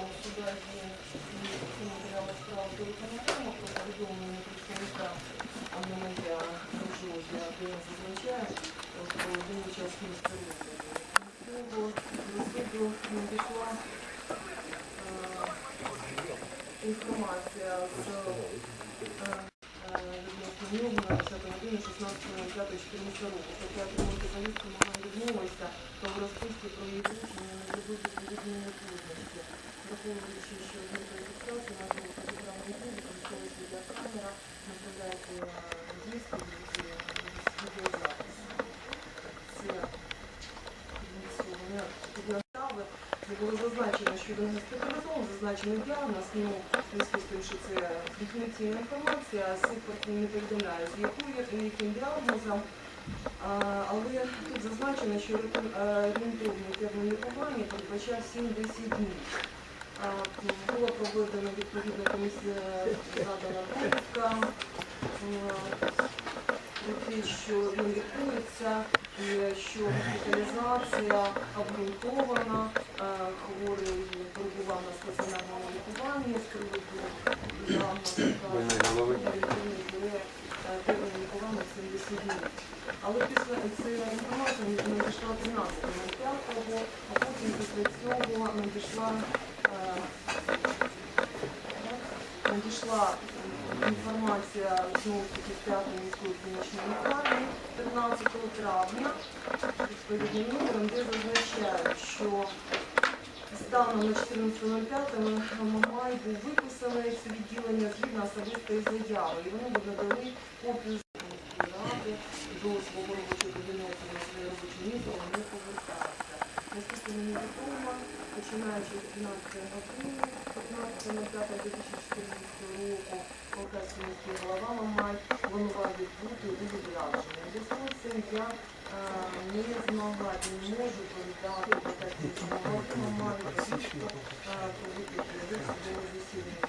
обсуждать все материалы справа телеканала, по поведению представника Анна-Мария Ружнозия, я означаю, что один участник Его соседу надошла информация с Вернувна 10 години 16 5 14 року. Хоча отримати повістку вона відмовилася, то в розписці про її вручення не зробити відповідної служби. Було зазначено, що він госпіталізований, зазначений діагноз, ну, в зв'язку з тим, що це конфіденційна інформація, сипорт не повідомляє, з якою, яким діагнозом. А, Але тут зазначено, що орієнтовний термін лікування передбачав 7-10 днів. Була проведена відповідна комісія задана довідка про те, що він лікується, і що госпіталізація обґрунтована, хворий перебував на стаціонарному лікуванні з приводу термін лікування 70 днів. Але після цієї інформації надійшла 13.05, а потім після цього надійшла надійшла інформація знову таки п'ятої міської клінічної лікарні 15 травня відповідним номером, де зазначають, що станом на 14.05 Мамай був виписаний з відділення згідно особистої заяви. І вони надали копію з ради до свого робочого кабінету починаючи з 12 апреля, 15 на 5 2014 року Полтавський голова Мамай винуватить бути у відрядженні. У зв'язку з я а, не змогла і не можу передати Полтавському голову Мамаю, що проводити засідання засідання